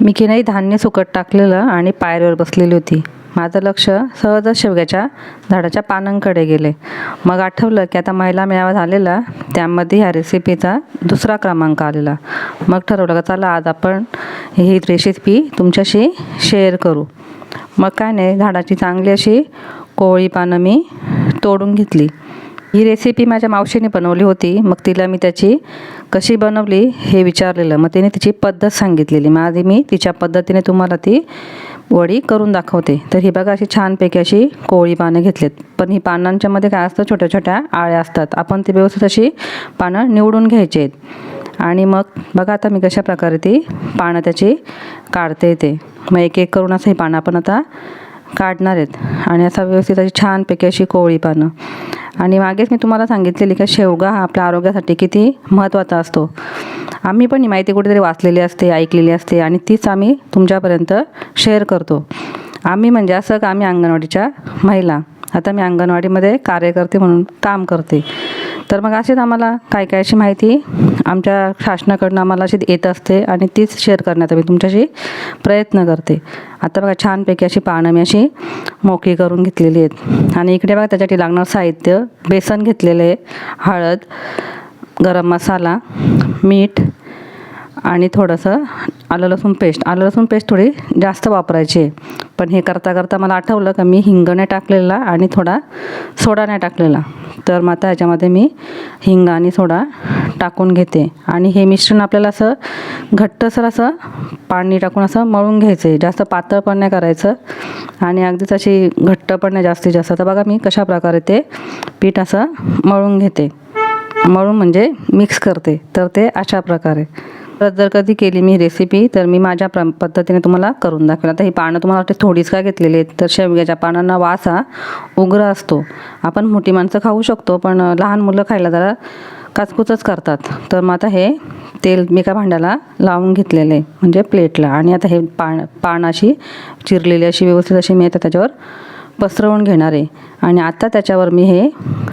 मी की नाही धान्य सुकट टाकलेलं आणि पायरीवर बसलेली होती. माझं लक्ष सहजच शेवग्याच्या झाडाच्या पानांकडे गेले. मग आठवलं की आता महिला मेळावा झालेला त्यामध्ये ह्या रेसिपीचा दुसरा क्रमांक आलेला. मग ठरवलं का चला आज आपण ही रेसिपी तुमच्याशी शेअर करू. मग काय नाही झाडाची चांगली अशी कोवळी पानं मी तोडून घेतली. ही रेसिपी माझ्या मावशीने बनवली होती. मग तिला मी त्याची कशी बनवली हे विचारलेलं. मग तिने तिची पद्धत सांगितलेली. मग आधी मी तिच्या पद्धतीने तुम्हाला ती वडी करून दाखवते. तर ही बघा अशी छानपैकी अशी कोळी पानं घेतलीत. पण ही पानांच्या मध्ये काय असतं? छोट्या छोट्या आळ्या असतात. आपण ती व्यवस्थित अशी पानं निवडून घ्यायची आहेत. आणि मग बघा आता मी कशा प्रकारे ती पानं त्याची काढते ते. मग एक एक करून असं ही पानं आपण आता काढणार आहेत. आणि असा व्यवस्थित अशी छानपैकी अशी कोवळी पानं. आणि मागेच मी तुम्हाला सांगितलेली का शेवगा हा आपल्या आरोग्यासाठी किती महत्त्वाचा असतो. आम्ही पण ही माहिती कुठेतरी वाचलेली असते ऐकलेली असते आणि तीच आम्ही तुमच्यापर्यंत शेअर करतो. आम्ही म्हणजे असं का आम्ही अंगणवाडीच्या महिला. आता मी अंगणवाडीमध्ये कार्यकर्ते म्हणून काम करते. तर मग अशीच आम्हाला काय काय अशी माहिती आमच्या शासनाकडनं आम्हाला अशी येत असते आणि तीच शेअर करण्याचा मी तुमच्याशी प्रयत्न करते. आता बघा छानपैकी अशी पानं मी अशी मोकळी करून घेतलेली आहेत. आणि इकडे बघा त्याच्यासाठी लागणार साहित्य बेसन घेतलेलं आहे हळद गरम मसाला मीठ आणि थोडंसं आलं लसूण पेस्ट आलं लसूण पेस्ट थोडी जास्त वापरायची आहे. पण हे करता करता मला आठवलं का मी हिंग नाही टाकलेला आणि थोडा सोडा नाही टाकलेला. तर मग आता ह्याच्यामध्ये मी हिंग आणि सोडा टाकून घेते. आणि हे मिश्रण आपल्याला असं घट्टसर असं पाणी टाकून असं मळून घ्यायचं आहे जास्त पातळ पण नाही करायचं. आणि अगदीच अशी घट्ट पण नाही जास्तीत जास्त. तर बघा मी कशा प्रकारे ते पीठ असं मळून घेते. मळून म्हणजे मिक्स करते. तर ते अशा प्रकारे. तर जर कधी केली मी रेसिपी तर मी माझ्या प्र पद्धतीने तुम्हाला करून दाखवेल आता ही पानं तुम्हाला वाटते थोडीच का घेतलेली आहेत? तर शेवग्याच्या पानांना वास हा उग्र असतो. आपण मोठी माणसं खाऊ शकतो पण लहान मुलं खायला जरा काचकुचच करतात. तर मग आता हे तेल मी एका भांड्याला लावून घेतलेलं आहे म्हणजे प्लेटला. आणि आता हे पान पान अशी चिरलेली अशी व्यवस्थित अशी मी आता त्याच्यावर पसरवून घेणार आहे. आणि आता त्याच्यावर मी हे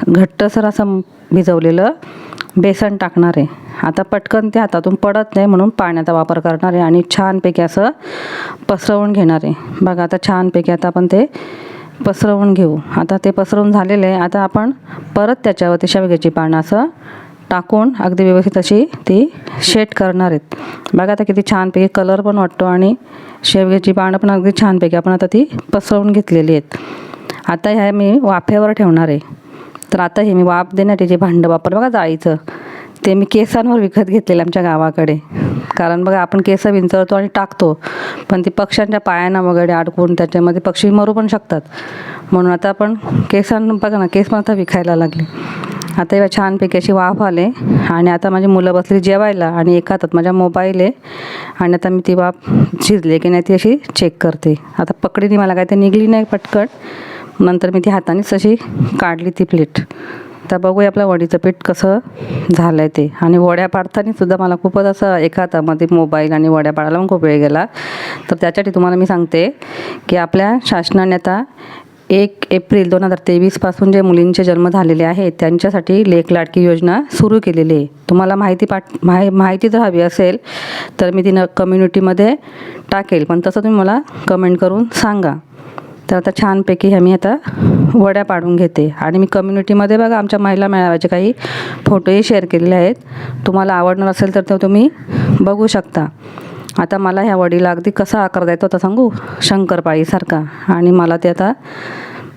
घट्टसर असं भिजवलेलं बेसन टाकणार आहे. आता पटकन ते हातातून पडत नाही म्हणून पाण्याचा वापर करणार आहे आणि छानपैकी असं पसरवून घेणार आहे. बघा आता छानपैकी आता आपण ते पसरवून घेऊ. आता ते पसरवून झालेलं आहे. आता आपण परत त्याच्यावरती शेवग्याची पानं असं टाकून अगदी व्यवस्थित अशी ती शेट करणार आहेत. बघा आता किती छानपैकी कलर पण वाटतो आणि शेवग्याची पानं पण अगदी छानपैकी आपण आता ती पसरवून घेतलेली आहेत. आता ह्या मी वाफेवर ठेवणार आहे. तर आता हे मी वाफ देण्यासाठी जे भांडं वापर बघा जाळीचं. ते मी केसांवर विकत घेतलेलं आमच्या गावाकडे. कारण बघा आपण केस विंचळतो आणि टाकतो. पण ती पक्ष्यांच्या पायांना वगैरे अडकून त्याच्यामध्ये पक्षी मरू पण शकतात. म्हणून आता आपण केसांना बघा ना केस पण आता विकायला लागले. आता एवढ्या छानपैकी अशी वाफ आले. आणि आता माझी मुलं बसली जेवायला आणि एका हातात माझ्या मोबाईल आहे. आणि आता मी ती वाफ शिजले की नाही ती अशी चेक करते. आता पकडीने मला काय ते निघली नाही पटकन. नंतर मी ती हातानेच अशी काढली ती प्लेट. तर बघूया आपलं वडीचं पीठ कसं झालं आहे ते. आणि वड्या पाडतानासुद्धा मला खूपच असं एका हातामध्ये मोबाईल आणि वड्या पाडायला पण खूप वेळ गेला. तर त्यासाठी तुम्हाला मी सांगते की आपल्या शासनाने आता एक एप्रिल दोन हजार तेवीसपासून जे मुलींचे जन्म झालेले आहेत त्यांच्यासाठी लेख लाडकी योजना सुरू केलेली आहे. तुम्हाला माहिती पाठ माहि माहिती जर हवी असेल तर मी ती न कम्युनिटीमध्ये टाकेल. पण तसं तुम्ही मला कमेंट करून सांगा. तर आता छानपैकी ह्या मी आता वड्या पाडून घेते. आणि मी कम्युनिटीमध्ये बघा आमच्या महिला मेळाव्याचे काही फोटोही शेअर केलेले आहेत. तुम्हाला आवडणार असेल तर ते तुम्ही बघू शकता. आता मला ह्या वडीला अगदी कसा आकार द्यायचा होता सांगू? शंकरपाळीसारखा आणि मला ते आता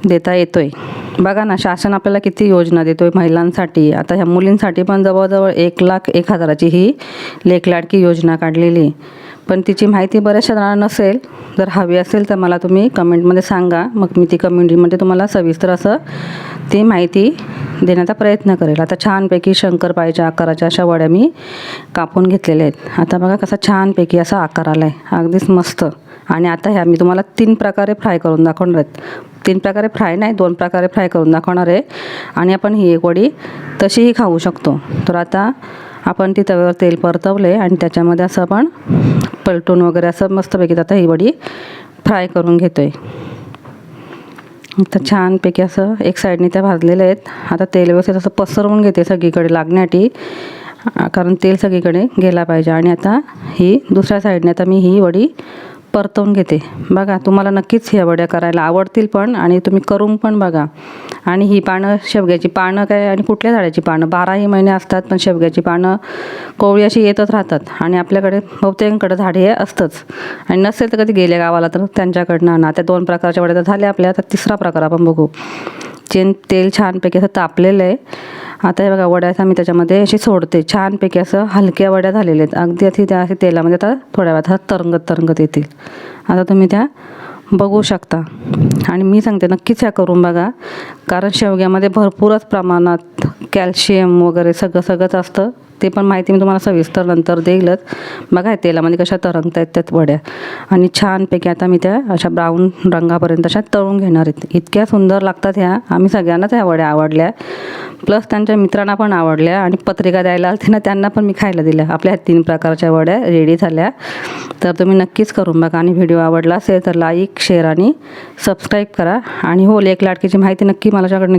देता येतो आहे बघा ना शासन आपल्याला किती योजना देतो आहे महिलांसाठी. आता ह्या मुलींसाठी पण जवळजवळ एक लाख एक हजाराची ही लेखलाडकी योजना काढलेली आहे. पण तिची माहिती बऱ्याचशा जणांना नसेल. जर हवी असेल तर मला तुम्ही कमेंटमध्ये सांगा. मग मी ती कम्युनिटीमध्ये तुम्हाला सविस्तर असं ती माहिती देण्याचा प्रयत्न करेल. आता छानपैकी शंकरपाळीच्या आकाराच्या अशा वड्या मी कापून घेतलेल्या आहेत. आता बघा कसा छानपैकी असा आकार आला आहे अगदीच मस्त. आणि आता ह्या मी तुम्हाला तीन प्रकारे फ्राय करून दाखवणार आहेत. तीन प्रकारे फ्राय नाही दोन प्रकारे फ्राय करून दाखवणार आहे. आणि आपण ही एक वडी तशीही खाऊ शकतो. तर आता आपण ती तव्यावर तेल परतवले आणि त्याच्यामध्ये असं आपण पलटून वगैरे असं मस्तपैकी आता ही वडी फ्राय करून घेतो आहे तर छानपैकी असं एक साईडने त्या भाजलेल्या आहेत. आता तेल व्यवस्थित असं पसरवून घेते सगळीकडे लागण्यासाठी कारण तेल सगळीकडे गेला पाहिजे. आणि आता ही दुसऱ्या साईडने आता मी ही वडी परतवून घेते. बघा तुम्हाला नक्कीच ह्या वड्या करायला आवडतील पण आणि तुम्ही करून पण बघा. आणि ही पानं शेवग्याची पानं काय आणि कुठल्या झाडाची पानं? बाराही महिने असतात पण शेवग्याची पानं कोवळी अशी येतच राहतात. आणि आपल्याकडे बहुतेकांकडे झाडे हे असतंच. आणि नसेल तर कधी गेले गावाला तर त्यांच्याकडनं आणा. त्या दोन प्रकारच्या वड्या तर झाल्या आपल्या. आता तिसरा प्रकार आपण बघू. चेन तेल छानपैकी असं तापलेलं आहे. आता हे बघा वड्या असं मी त्याच्यामध्ये अशी सोडते. छानपैकी असं हलक्या वड्या झालेल्या आहेत. अगदी अशी त्या असे तेलामध्ये आता थोड्या वेळात तरंगत तरंगत येतील. आता तुम्ही त्या बघू शकता. आणि मी सांगते नक्कीच ह्या करून बघा. कारण शेवग्यामध्ये भरपूरच प्रमाणात कॅल्शियम वगैरे सगळं सगळंच असतं. ते पण माहिती मी तुम्हाला सविस्तर नंतर देईलच. बघा तेलामध्ये कशा तरंगत आहेत त्यात वड्या. आणि छानपैकी आता मी त्या अशा ब्राऊन रंगापर्यंत अशा तळून घेणार आहेत. इतक्या सुंदर लागतात ह्या. आम्ही सगळ्यांनाच ह्या वड्या आवडल्या. प्लस त्यांच्या मित्रांना पण आवडल्या आणि पत्रिका द्यायला आलती ना त्यांना पण मी खायला दिल्या. आपल्या ह्या तीन प्रकारच्या वड्या रेडी झाल्या. तर तुम्ही नक्कीच करून बघा. आणि व्हिडिओ आवडला असेल तर लाईक शेअर आणि सबस्क्राईब करा. आणि हो लेक लाटकीची माहिती नक्की माझ्याकडनं घ्या.